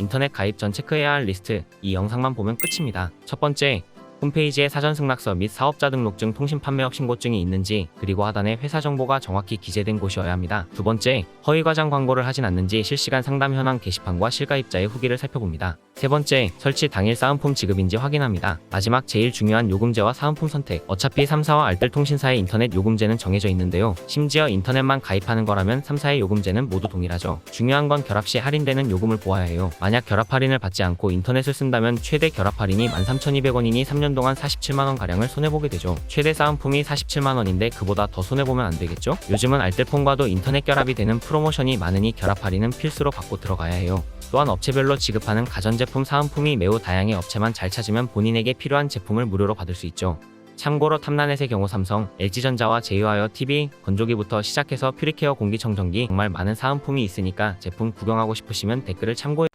인터넷 가입 전 체크해야 할 리스트 이 영상만 보면 끝입니다. 첫 번째 홈페이지에 사전 승낙서 및 사업자 등록증 통신 판매업 신고증이 있는지 그리고 하단에 회사 정보가 정확히 기재된 곳이어야 합니다. 두 번째, 허위 과장 광고를 하진 않는지 실시간 상담 현황 게시판과 실가입자의 후기를 살펴봅니다. 세 번째, 설치 당일 사은품 지급인지 확인합니다. 마지막 제일 중요한 요금제와 사은품 선택. 어차피 3사와 알뜰 통신사의 인터넷 요금제는 정해져 있는데요. 심지어 인터넷만 가입하는 거라면 3사의 요금제는 모두 동일하죠. 중요한 건 결합 시 할인되는 요금을 보아야 해요. 만약 결합 할인을 받지 않고 인터넷을 쓴다면 최대 결합 할인이 13,200원이니 3년 동안 47만 원 가량을 손해 보게 되죠. 최대 사은품이 47만 원인데 그보다 더 손해 보면 안 되겠죠? 요즘은 알뜰폰과도 인터넷 결합이 되는 프로모션이 많으니 결합 할인은 필수로 받고 들어가야 해요. 또한 업체별로 지급하는 가전제품 사은품이 매우 다양해 업체만 잘 찾으면 본인에게 필요한 제품을 무료로 받을 수 있죠. 참고로 탐란넷의 경우 삼성, LG전자와 제휴하여 TV, 건조기부터 시작해서 퓨리케어 공기청정기 정말 많은 사은품이 있으니까 제품 구경하고 싶으시면 댓글을 참고해